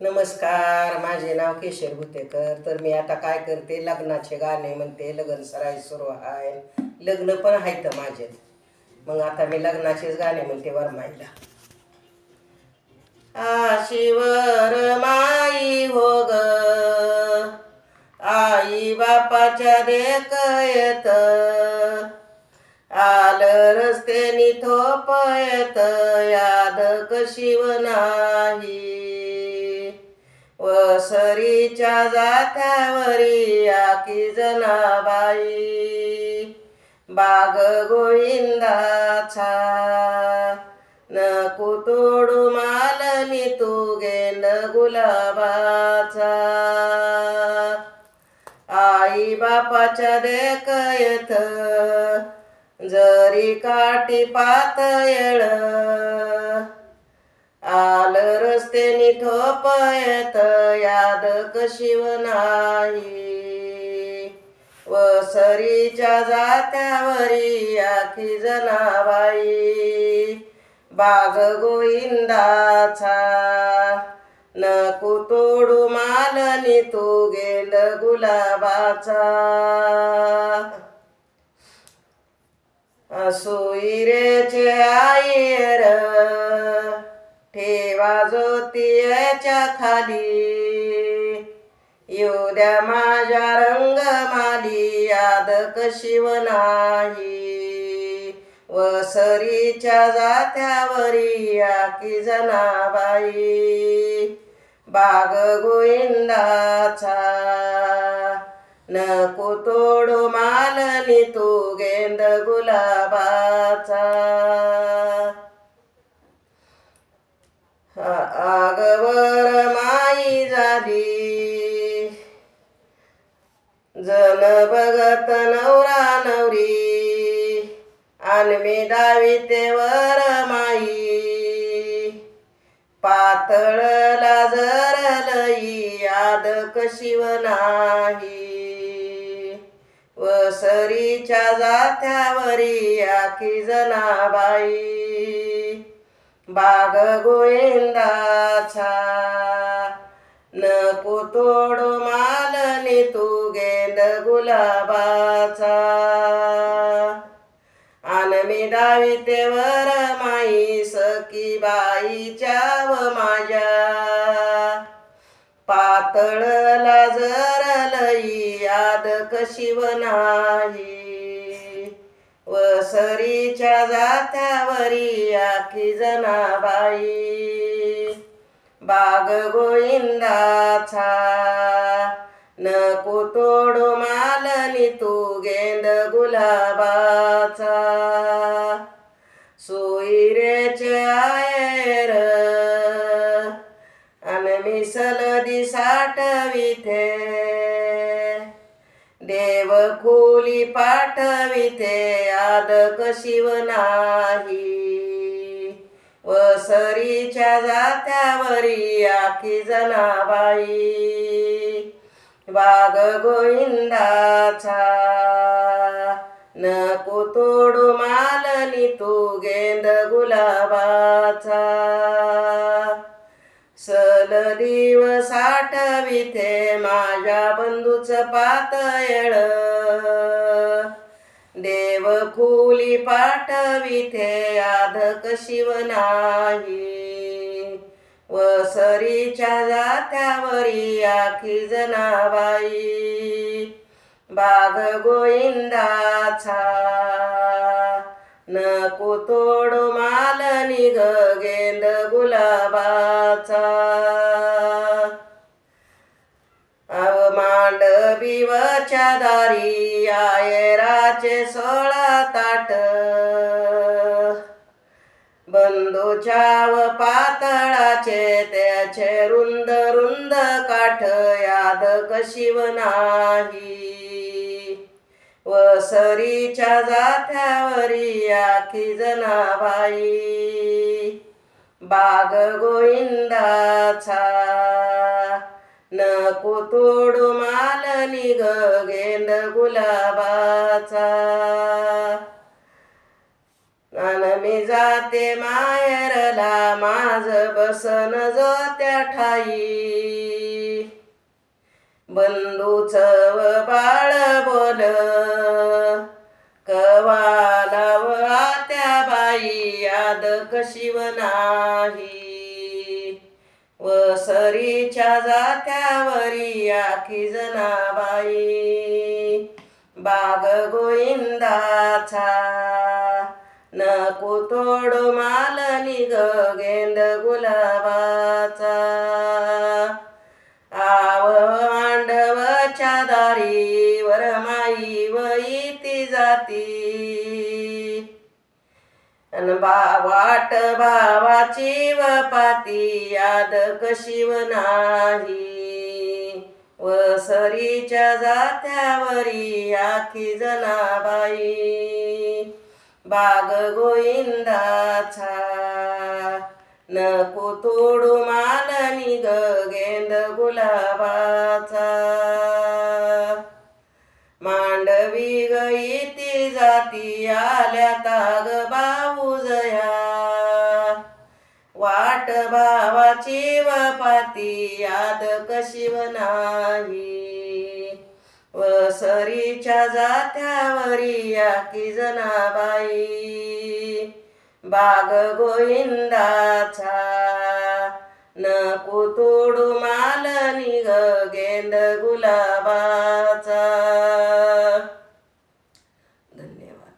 नमस्कार माझे नाव केशर भुतेकर. तर मी आता काय करते लग्नाचे गाणे म्हणते लग्न सराय सुरू आहे. लग्न पण आहेत माझे. मग आता मी लग्नाचेच गाणे म्हणते वरमाईला. आशीवर माई हो ग. आई बापाच्या देक येत. आलं रस्त्यानी थोप येत. याद कशी नाही. सरीच्या जात्यावरी आकी जनाबाई. बाग गोविंदाचा. नको तोडू मालनी तू गेल गुलाबाचा. आई बापाच्या देख येत जरी काटी पातळ आल रस्त्यानी थोप येत याद कशिव नाही. वसरीच्या जात्यावरी आखी जनाबाई बाग गोविंदाचा. नको तोडू मालनी तू गेल गुलाबाचा. सोयीरेचे आई ठेवा ज्योतीच्या खाली येऊ द्या माझ्या रंगमाली याद कशीव नाही. वसरीच्या जात्यावरी की जनाबाई. बाग गोविंदाचा. नको तोडू मालनी तू गेंद गुला जन बघत नवरा नवरी. आणि दाविते वर माई. पातळ लाजर लई आद कशिव नाही. वसरीच्या जात्यावरी आखी जनाबाई. बाग गोविंदाचा. नको तोडो मालनी तू. गुलाबाचा आन मी दाविते वर माई सखी बाईच्या व माझ्या. पातळ लाजर लई याद कशीव नाही. वसरीच्या जात्यावरी आखी जनाबाई. बाग गोविंदाचा. नको तोडू मालनी तू गेंद गुलाबाचा. सोयीरेचे आयर आणि मिसल दिसाटविथे देव खोली पाठविते आद कशीव नाही. वसरीच्या जात्यावरी आखी जनाबाई. वाघ गोविंदाचा नको तोडू मालनी तू गेंद गुलाबाचा. सल दिवस माझ्या बंधूच पातळ. देव फुली पाठविथे आधक शिव नाही. वसरीच्या जात्यावरी आखी जनाबाई. बाग गोविंदाचा. नको तोड माल ग गेंद गुलाबाचा. अव मांडवीवच्या दारी आयराचे सोळा ताट. बंधूच्या पातळाचे त्याचे रुंद रुंद काठ याद कशिव नाही वसरीच्या जात्यावरी आखी जनाबाई. बाग गोविंदाचा. नको तोडू माल निग गेंद गुलाबाचा. अन मी जाते माहेरला माझ बसन जोत्या ठाई. बंधू चव बाळ बोल कवाला त्या बाई याद कशिव नाही. व सरीच्या जात्यावरी आखी जनाबाई बाग गोविंदाचा. नको तोड मालनी ग गेंद गुलाबाचा. आव मांडवच्या दारी वरमाई व इती जाती. अन बा वाट भावाची व पाती याद कशीव नाही. व सरीच्या जात्यावरी आखी जनाबाई. बाग गोविंदाचा. नको तोडू माल ग गेंद गुलाबाचा. मांडवी गई ती जाती आल्या ताग बाऊजया वाट भावाची व पाती याद कशी नाही. सरीच्या जात्यावरी की जनाबाई. बाग गोविंदाचा न तोडू माल निघ गेंद गुला